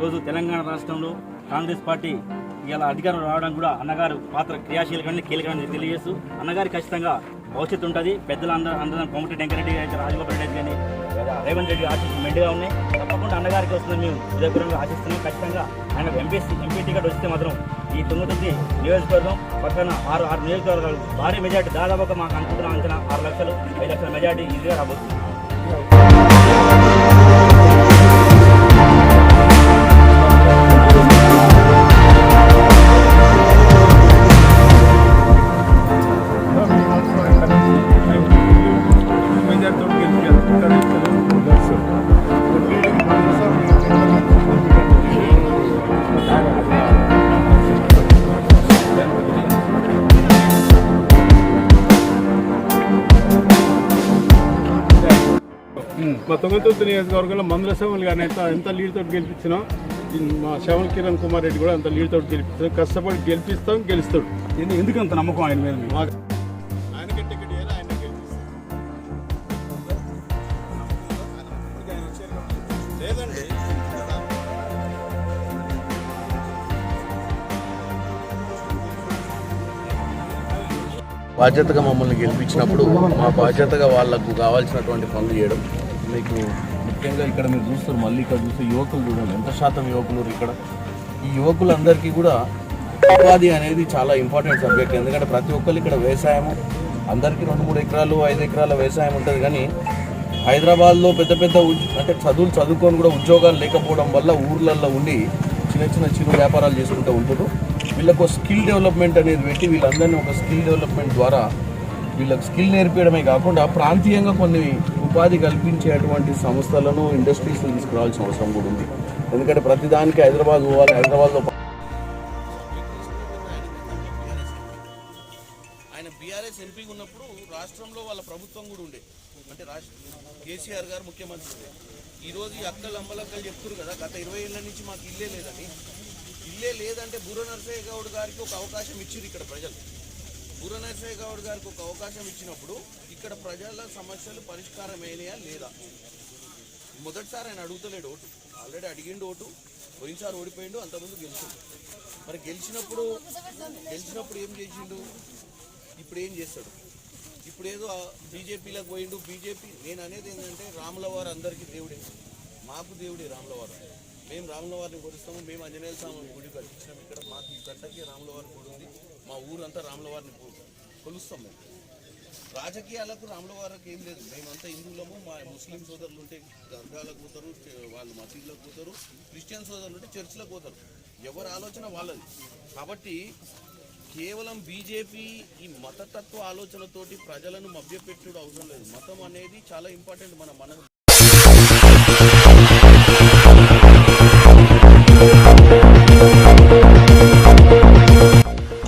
తెలంగాణ రాష్ట్రంలో కాంగ్రెస్ పార్టీ ఇలా అధికారం రావడం కూడా అన్నగారు పాత్ర క్రియాశీలకంగా కీలకమని తెలియజేస్తూ అన్నగారి ఖచ్చితంగా భవిష్యత్తు ఉంటుంది. పెద్దలు అందరూ అందరం కోమటి వెంకరెడ్డి గారి రాజగోపాల్ రెడ్డి కానీ రేవంత్ రెడ్డి ఆశీస్సులు మెండుగా ఉన్నాయి. తప్పకుండా అన్నగారికి వస్తుందని మేము హృదయపూర్వకంగా ఆశిస్తున్నాం. ఖచ్చితంగా ఆయన ఎంపీసీ ఎంపీ టికెట్ వస్తే మాత్రం ఈ తొమ్మిది నియోజకవర్గం పక్కన ఆరు ఆరు నియోజకవర్గాలు భారీ మెజార్టీ దాదాపుగా మాకు అనుకుంటున్న అంచనా ఆరు లక్షలు ఐదు లక్షల మెజార్టీ ఈజీగా రాబోతుంది. మా తొమ్మిది నియోజకవర్గంలో మందుల సేవలు కానీ ఎంత ఎంత లీడ్ తోటి గెలిపించినా మా శ్రవణ్ కిరణ్ కుమార్ రెడ్డి కూడా అంత లీడ్ తోటి గెలిపిస్తాం కష్టపడి గెలిపిస్తాం గెలుస్తాడు. ఎందు- ఎందుకు అంత నమ్మకం ఆయన మీద మీకు? మాకు ఆయనకే టికెట్ ఇవ్వాలి ఆయన గెలిపిస్తాం లేదండి. బాధ్యతగా మమ్మల్ని గెలిపించినప్పుడు మా బాధ్యతగా వాళ్ళకు కావాల్సినటువంటి పనులు చేయడం. మీకు ముఖ్యంగా ఇక్కడ మీరు చూస్తారు మళ్ళీ ఇక్కడ చూస్తే యువకులు చూడండి ఎంత శాతం యువకులు ఇక్కడ. ఈ యువకులందరికీ కూడా ఉపాధి అనేది చాలా ఇంపార్టెంట్ సబ్జెక్ట్ ఎందుకంటే ప్రతి ఒక్కరు ఇక్కడ వ్యవసాయము అందరికీ రెండు మూడు ఎకరాలు ఐదు ఎకరాల వ్యవసాయం ఉంటుంది. కానీ హైదరాబాద్లో పెద్ద పెద్ద అంటే చదువులు చదువుకొని కూడా ఉద్యోగాలు లేకపోవడం వల్ల ఊర్లల్లో ఉండి చిన్న చిన్న చిరు వ్యాపారాలు చేసుకుంటూ ఉంటారు వీళ్ళకు స్కిల్ డెవలప్మెంట్ అనేది పెట్టి వీళ్ళందరినీ ఒక స్కిల్ డెవలప్మెంట్ ద్వారా వీళ్ళకి స్కిల్ నేర్పించడమే కాకుండా ప్రాంతీయంగా కొన్ని ఉపాధి కల్పించేటువంటి సంస్థలను ఇండస్ట్రీస్ తీసుకురావాల్సిన అవసరం కూడా ఉంది. ఎందుకంటే ప్రతిదానికి హైదరాబాద్ పోవాలి హైదరాబాద్లో ఆయన బీఆర్ఎస్ ఎంపీ ఉన్నప్పుడు రాష్ట్రంలో వాళ్ళ ప్రభుత్వం కూడా ఉండే. అంటే రాష్ట్ర కేసీఆర్ గారు ముఖ్యమంత్రి ఉండే. ఈ రోజు ఈ అక్కలు అమ్మలక్కలు చెప్తున్నారు కదా గత ఇరవై ఏళ్ళ నుంచి మాకు ఇల్లే లేదని ఇల్లే లేదంటే బుర్ర నరసయ్య గౌడ్ గారికి ఒక అవకాశం ఇచ్చింది ఇక్కడ ప్రజలు. బుర్ర నరసయ్య గౌడ్ గారికి ఒక అవకాశం ఇచ్చినప్పుడు ఇక్కడ ప్రజల సమస్యలు పరిష్కారమైనయా లేదా? మొదటిసారి ఆయన అడుగుతలేడు ఓటు. ఆల్రెడీ అడిగిండు ఓటు. పోయినసారి ఓడిపోయిండు అంతకుముందు గెలిచిండు. మరి గెలిచినప్పుడు గెలిచినప్పుడు ఏం చేసిండు? ఇప్పుడు ఏం చేస్తాడు? ఇప్పుడు ఏదో బీజేపీలకు పోయిండు. బీజేపీ నేను అనేది ఏంటంటే రాముల వారు అందరికీ దేవుడే. మాకు దేవుడే రాముల వారు మేము రాముల వారిని కొలుస్తాము. మేము ఆంజనేయ స్వామి గుడి కట్టించినాం. ఇక్కడ మాకు ఈ గడ్డకి రాముల గుడి ఉంది. మా ఊరంతా రాముల వారిని కొలుస్తాం మేము. రాజకీయాలకు రాముల వారికి ఏం లేదు. మేమంతా హిందువులము మా ముస్లిం సోదరులు ఉంటే దర్గాలకు పోతారు వాళ్ళు మసీదులకు పోతారు క్రిస్టియన్ సోదరులు ఉంటే చర్చిలకు పోతారు. ఎవరి ఆలోచన వాళ్ళది. కాబట్టి కేవలం బీజేపీ ఈ మతతత్వ ఆలోచనతోటి ప్రజలను మభ్యపెట్టుడు అవసరం లేదు. మతం అనేది చాలా ఇంపార్టెంట్ మన మన